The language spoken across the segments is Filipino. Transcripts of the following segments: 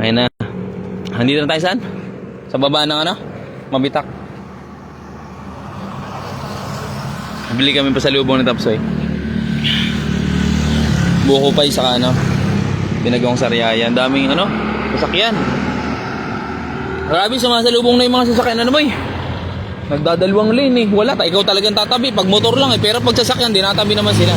Ayun na. Andito na tayo saan? Sa baba ng ano? Mabitak. Bili kami pa sa lubong ng Tapsoy. Buko pa sa ano. Pinagawang sariaya. Ang daming ano? Sasakyan. Grabe, sumasalubong na yung mga sasakyan. Ano ba eh? Nagdadalawang lane eh. Wala, ta, ikaw talagang tatabi. Pag motor lang eh. Pero pag sasakyan, dinatabi naman sila.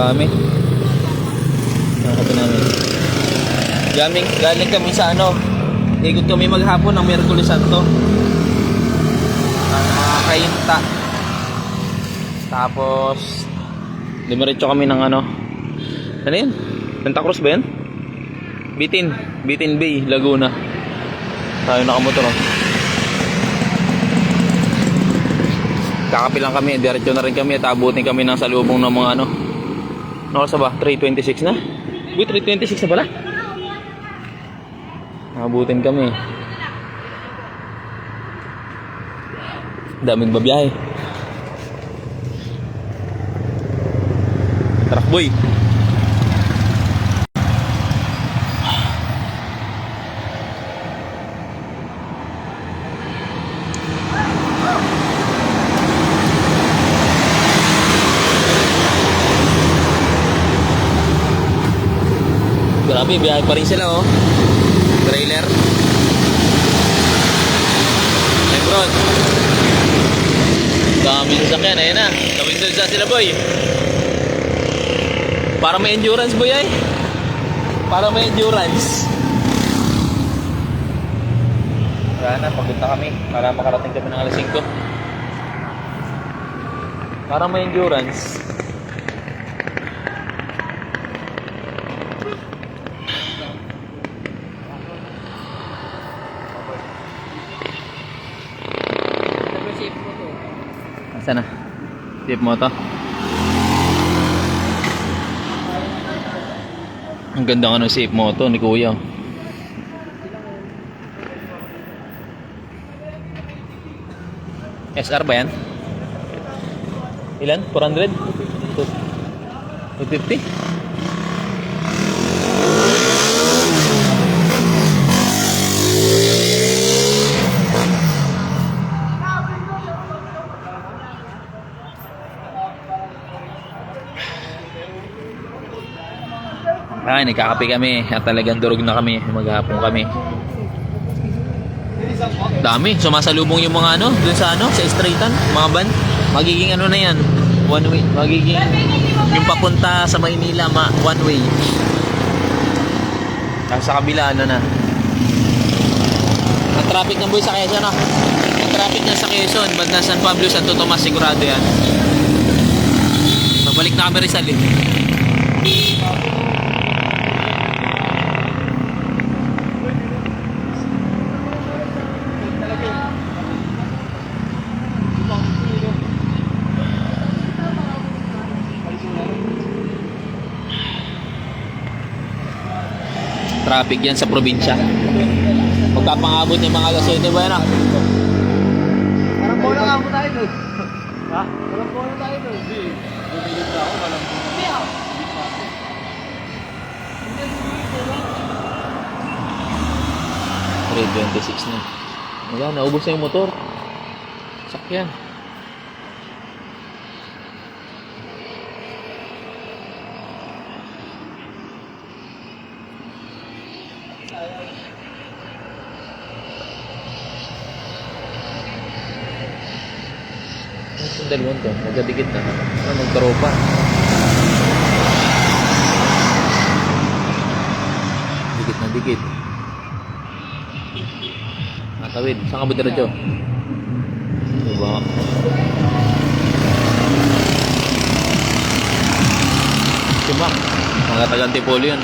Dami. Nakakita namin. Galing, galing kami sa ano. Ikot kami maghapon ng Merkulis Santo. Ah, Kainta. Tapos, dumiretso kami ng ano. Ano yun? Santa Cruz ba yun? Bitin. Bitin Bay, Laguna. Tayo nakamotor oh. Kakapilang kami, diretso na rin kami at abutin kami ng salubong ng mga ano. Ano oras na ba? 3.26 na? Uy, 3.26 na pala. Abutin kami. Daming babiyahe. Truck boy. Grabe, biyahe pa rin sila oh. Trailer. Lebron. Daming sasakyan, ayun na. Tawid sa sila boy. Para may endurance boy ay. Para may endurance. Wala na, pagod na kami. Para makarating kami ng alas 5. Para may endurance. Na? Tip mo to. Ang ganda nga ng safe mo to ni Kuya. SR ba yan? Ilan? 400? 250? Ay, nagkakape kami at talagang durog na kami. Maghapon kami. Dami. Sumasalubong yung mga ano, dun sa ano, sa straightan, mga van. Magiging ano na yan, one way. Magiging yung papunta sa Maynila, ma, one way. Tapos sa kabila, ano na. Ang traffic ng boy sa Quezon, ah. Ang traffic na sa Quezon, banda San Pablo, Santo Tomas, sigurado yan. Mabalik na kami Rizal eh. Traffic yan sa probinsya. Pagkapangabot ng mga alas 7 ba yan ah? Parang bola nga mo tayo doon. Ha? Parang bola tayo doon. Hindi. Bumilip na ako. Walang Red 26 na. Wala, naubos na yung motor. Sakyan. Yung dalawang to, magkadikit na. Ano, magkaropa. Dikit na dikit. Matawid. Saan ka ba diretso? Diba? Si Mac. Mga taga Antipolo yun.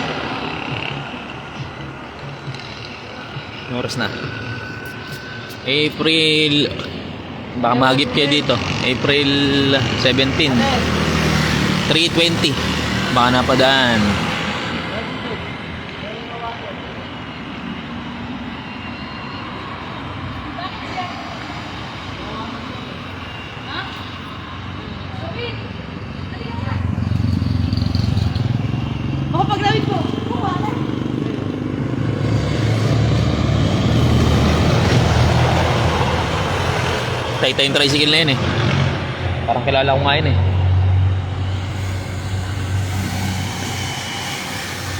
Oras na? April... Baka magip kayo dito. April 17. 3.20. Baka napadaan. Baka paglawin po. Tayo yung tricycle na yun eh. Parang kilala ko nga yun eh.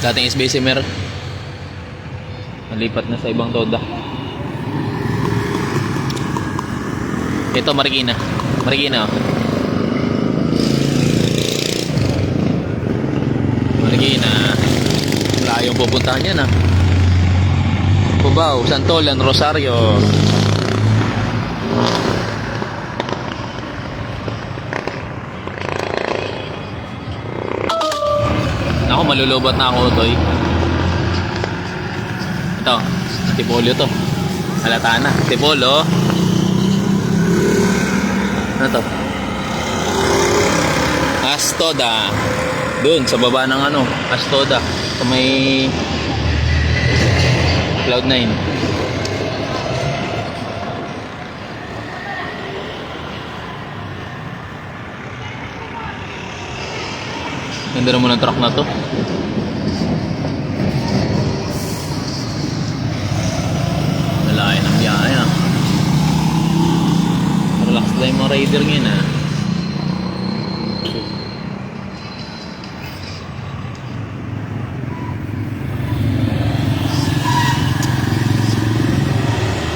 Dating SBC meron. Nalipat na sa ibang toda. Ito, Marikina. Marikina, oh. Marikina. Wala yung pupuntahan yan, ah. Cubao, Santolan, Rosario. Ako, malulobot na ako, Toy. Ito, Antipolo to. Halata na. Antipolo. Ano to? Astoda. Doon, sa baba ng ano, Astoda. Sa may Cloud9. Ganda naman ng truck na to. Malayo ng biyahe ah. Relax lang yung mga rider ngayon ah.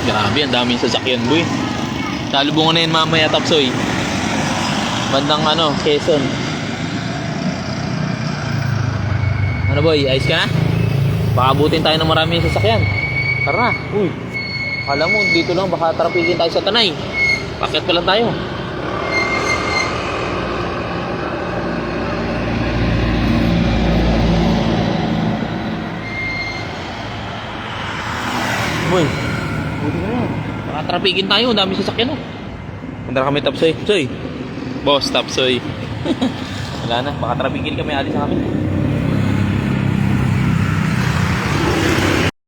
Grabe, ang daming sasakyan boy. Salubungan na yun mamaya tapsoy. Bandang ano, Quezon. Ano boy, ayos ka na? Baka abutin tayo ng maraming sasakyan. Tara na. Uy. Kala mo, dito lang, baka trapikin tayo sa tanay. Bakit pa lang tayo? Boy, buti ka na. Baka trapikin tayo, ang dami sasakyan oh. Punta kami tapsoy. Soy. Boss, tapsoy. Wala na, baka trapikin kami, alis na kami.